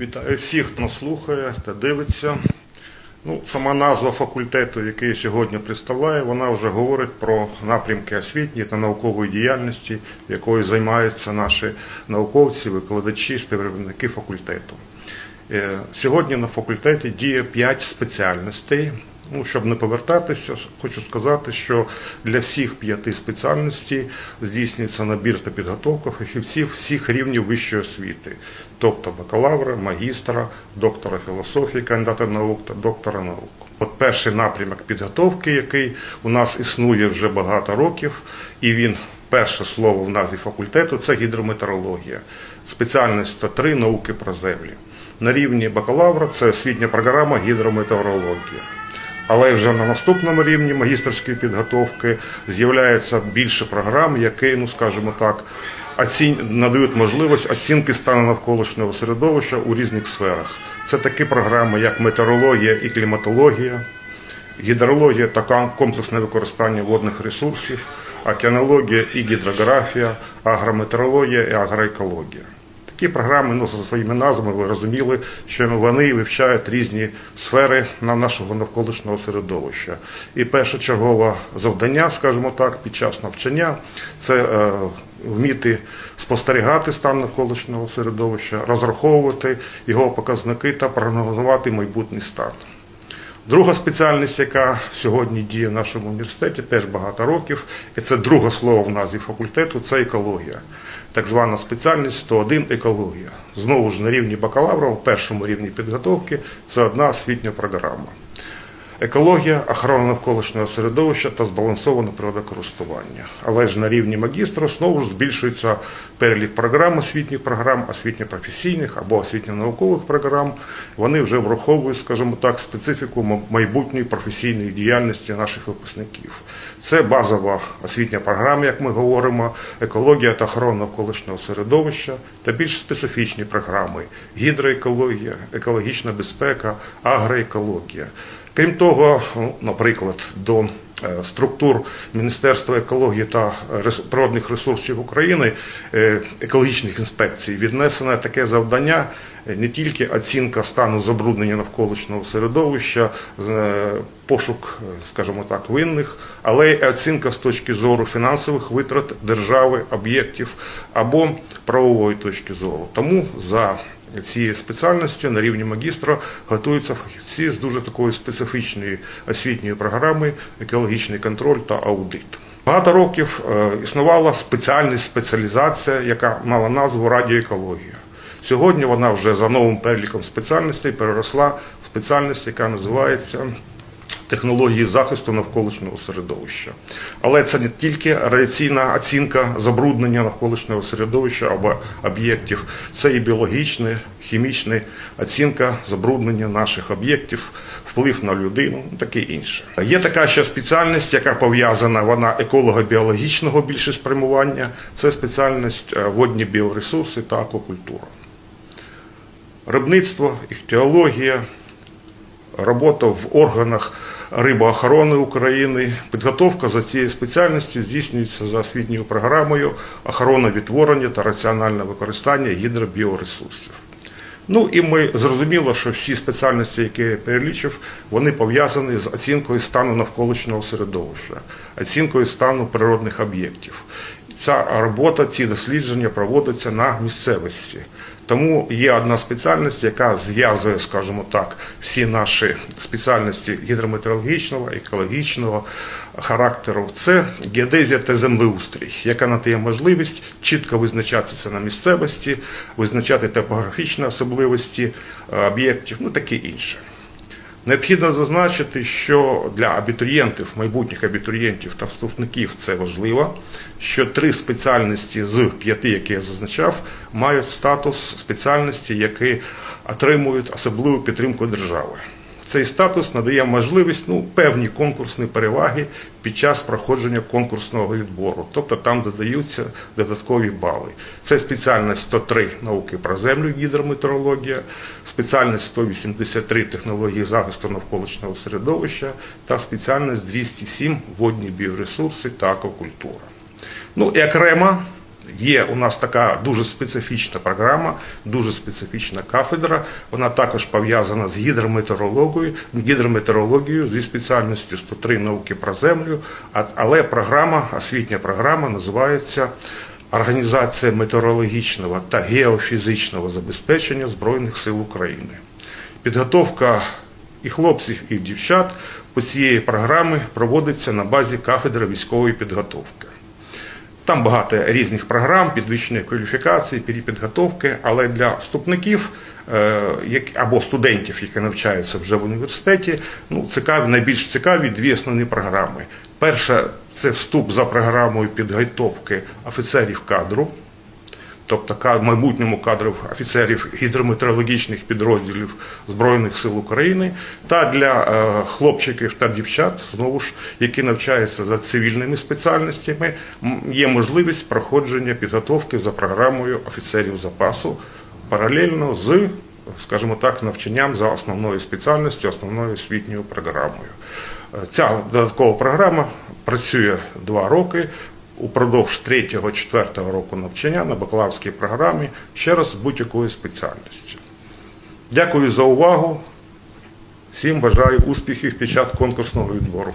Вітаю всіх, хто слухає та дивиться. Ну, сама назва факультету, який я сьогодні представляю, вона вже говорить про напрямки освітньої та наукової діяльності, якою займаються наші науковці, викладачі, співробітники факультету. Е, Сьогодні на факультеті діє 5 спеціальностей. Ну, щоб не повертатися, хочу сказати, що для всіх п'яти спеціальностей здійснюється набір та підготовка фахівців всіх рівнів вищої освіти, тобто бакалавра, магістра, доктора філософії, кандидата наук та доктора наук. От перший напрямок підготовки, який у нас існує вже багато років, і він перше слово в назві факультету це гідрометеорологія, спеціальність 103 науки про землі. На рівні бакалавра це освітня програма гідрометеорологія. Але вже на наступному рівні магістерської підготовки з'являється більше програм, які, ну скажімо так, оцін... надають можливість оцінки стану навколишнього середовища у різних сферах. Це такі програми, як метеорологія і кліматологія, гідрологія та комплексне використання водних ресурсів, океанологія і гідрографія, агрометеорологія і агроекологія. Такі програми ну, за своїми назвами ви розуміли, що вони вивчають різні сфери на нашого навколишнього середовища. І першочергове завдання, скажімо так, під час навчання це е, вміти спостерігати стан навколишнього середовища, розраховувати його показники та прогнозувати майбутній стан. Друга спеціальність, яка сьогодні діє в нашому університеті, теж багато років, і це друге слово в назві факультету це екологія. Так звана спеціальність 101 екологія. Знову ж на рівні бакалавра, в першому рівні підготовки, це одна освітня програма. Екологія, охорона навколишнього середовища та збалансоване природокористування. Але ж на рівні магістра знову ж збільшується перелік програм, освітніх програм, освітньо-професійних або освітньо-наукових програм. Вони вже враховують, скажімо так, специфіку майбутньої професійної діяльності наших випускників. Це базова освітня програма, як ми говоримо, екологія та охорона навколишнього середовища та більш специфічні програми гідроекологія, екологічна безпека, агроекологія. Крім того, наприклад, до е, структур Міністерства екології та природних ресурсів України е, екологічних інспекцій віднесено таке завдання е, не тільки оцінка стану забруднення навколишнього середовища, пошук, скажімо так, винних, але й оцінка з точки зору фінансових витрат держави, об'єктів або правової точки зору. Тому за цієї спеціальності на рівні магістра готуються фахівці з дуже такою специфічною освітньою програмою екологічний контроль та аудит. Багато років е, існувала спеціальність спеціалізація, яка мала назву радіоекологія. Сьогодні вона вже за новим переліком спеціальностей переросла в спеціальність, яка називається технології захисту навколишнього середовища. Але це не тільки радіаційна оцінка забруднення навколишнього середовища або об'єктів, це і біологічна, хімічна оцінка забруднення наших об'єктів, вплив на людину, ну, таке інше. Є така ще спеціальність, яка пов'язана, вона еколого-біологічного більше спрямування. Це спеціальність е, водні біоресурси та аквакультура. Рибництво, іхтіологія, робота в органах рибоохорони України. Підготовка за цією спеціальністю здійснюється за освітньою програмою охорона відтворення та раціональне використання гідробіоресурсів. Ну і ми зрозуміло, що всі спеціальності, які я перелічив, вони пов'язані з оцінкою стану навколишнього середовища, оцінкою стану природних об'єктів. Ця робота, ці дослідження проводяться на місцевості. Тому є одна спеціальність, яка зв'язує, скажімо так, всі наші спеціальності гідрометеорологічного, екологічного характеру. Це геодезія та землеустрій, яка надає можливість чітко визначатися на місцевості, визначати топографічні особливості е, об'єктів, ну таке інше. Необхідно зазначити, що для абітурієнтів, майбутніх абітурієнтів та вступників це важливо, що три спеціальності з п'яти, які я зазначав, мають статус спеціальності, які отримують особливу підтримку держави. Цей статус надає можливість ну, певні конкурсні переваги під час проходження конкурсного відбору, тобто там додаються додаткові бали. Це спеціальність 103 науки про землю, гідрометеорологія, спеціальність 183 технології захисту навколишнього середовища та спеціальність 207 водні біоресурси та аквакультура. Ну і окремо Є у нас така дуже специфічна програма, дуже специфічна кафедра. Вона також пов'язана з гідрометеорологією, гідрометеорологією зі спеціальністю 103 науки про землю. Але програма, освітня програма називається Організація метеорологічного та геофізичного забезпечення Збройних сил України. Підготовка і хлопців, і дівчат по цієї програми проводиться на базі кафедри військової підготовки. Там багато різних програм, підвищення кваліфікації, перепідготовки, але для вступників е, або студентів, які навчаються вже в університеті, ну, цікаві, найбільш цікаві дві основні програми. Перша це вступ за програмою підготовки офіцерів кадру, тобто в майбутньому кадрів офіцерів гідрометеорологічних підрозділів Збройних сил України, та для е, хлопчиків та дівчат, знову ж, які навчаються за цивільними спеціальностями, є можливість проходження підготовки за програмою офіцерів запасу паралельно з, скажімо так, навчанням за основною спеціальністю, основною освітньою програмою. Е, Ця додаткова програма працює два роки упродовж 3-4 року навчання на бакалаврській програмі ще раз з будь-якої спеціальності. Дякую за увагу. Всім бажаю успіхів під час конкурсного відбору.